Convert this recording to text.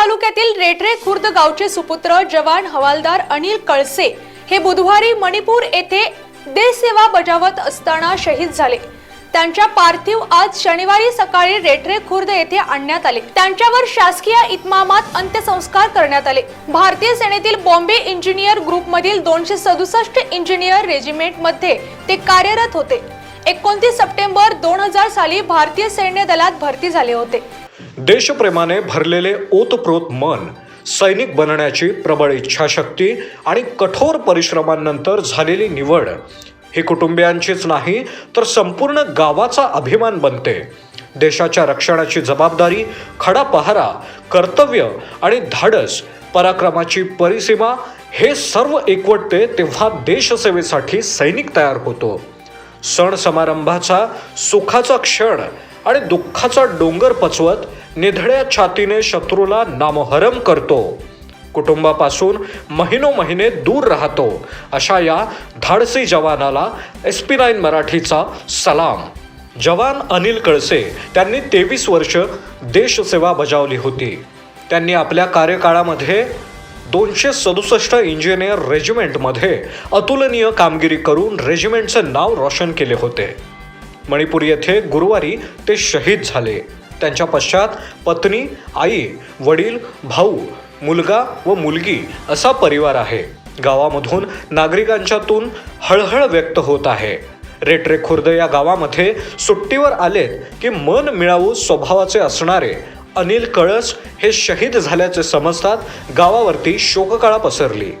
तालुक्यातील रेटरे खुर्द गावचे सुपुत्र जवान हवालदार अनिल कळसे हे बुधवारी मणिपूर येथे देशसेवा बजावत असताना शहीद झाले. त्यांच्या पार्थिव आज शनिवारी सकाळी रेटरे खुर्द येथे आणण्यात आले. त्यांच्यावर शासकीय इतमामात अंत्यसंस्कार करण्यात आले. भारतीय सेनेतील बॉम्बे इंजिनियर ग्रुपमधील दोनशे सदुसष्ट इंजिनियर रेजिमेंटमध्ये ते कार्यरत होते. एकोणतीस सप्टेंबर दोन हजार साली भारतीय सैन्य दलात भरती झाले होते. देशप्रेमाने भरलेले ओतप्रोत मन सैनिक बनण्याची प्रबळ इच्छाशक्ती आणि कठोर परिश्रमांनंतर झालेली निवड ही कुटुंबियांचीच नाही तर संपूर्ण गावाचा अभिमान बनते. देशाच्या रक्षणाची जबाबदारी खडा पहारा कर्तव्य आणि धाडस पराक्रमाची परिसीमा हे सर्व एकवटते तेव्हा देशसेवेसाठी सैनिक तयार होतो. सण समारंभाचा सुखाचा क्षण आणि दुःखाचा डोंगर पचवत निधड्या छातीने शत्रूला नामहरम करतो. कुटुंबापासून महिनो महिने दूर राहतो. अशा या धाडसी जवानाला एस पी नाईन मराठीचा सलाम. जवान अनिल कळसे त्यांनी तेवीस वर्ष देशसेवा बजावली होती. त्यांनी आपल्या कार्यकाळामध्ये दोनशे सदुसष्ट इंजिनियर रेजिमेंटमध्ये अतुलनीय कामगिरी करून रेजिमेंटचं नाव रोशन केले होते. मणिपूर येथे गुरुवारी ते शहीद झाले. त्यांच्या पश्चात पत्नी आई वडील भाऊ मुलगा व मुलगी असा परिवार आहे. गावामधून नागरिकांच्यातून हळहळ व्यक्त होत आहे. रेटरे खुर्द या गावामध्ये सुट्टीवर आलेत की मन मिळावू स्वभावाचे असणारे अनिल कळस हे शहीद झाल्याचे समजतात गावावरती शोककळा पसरली.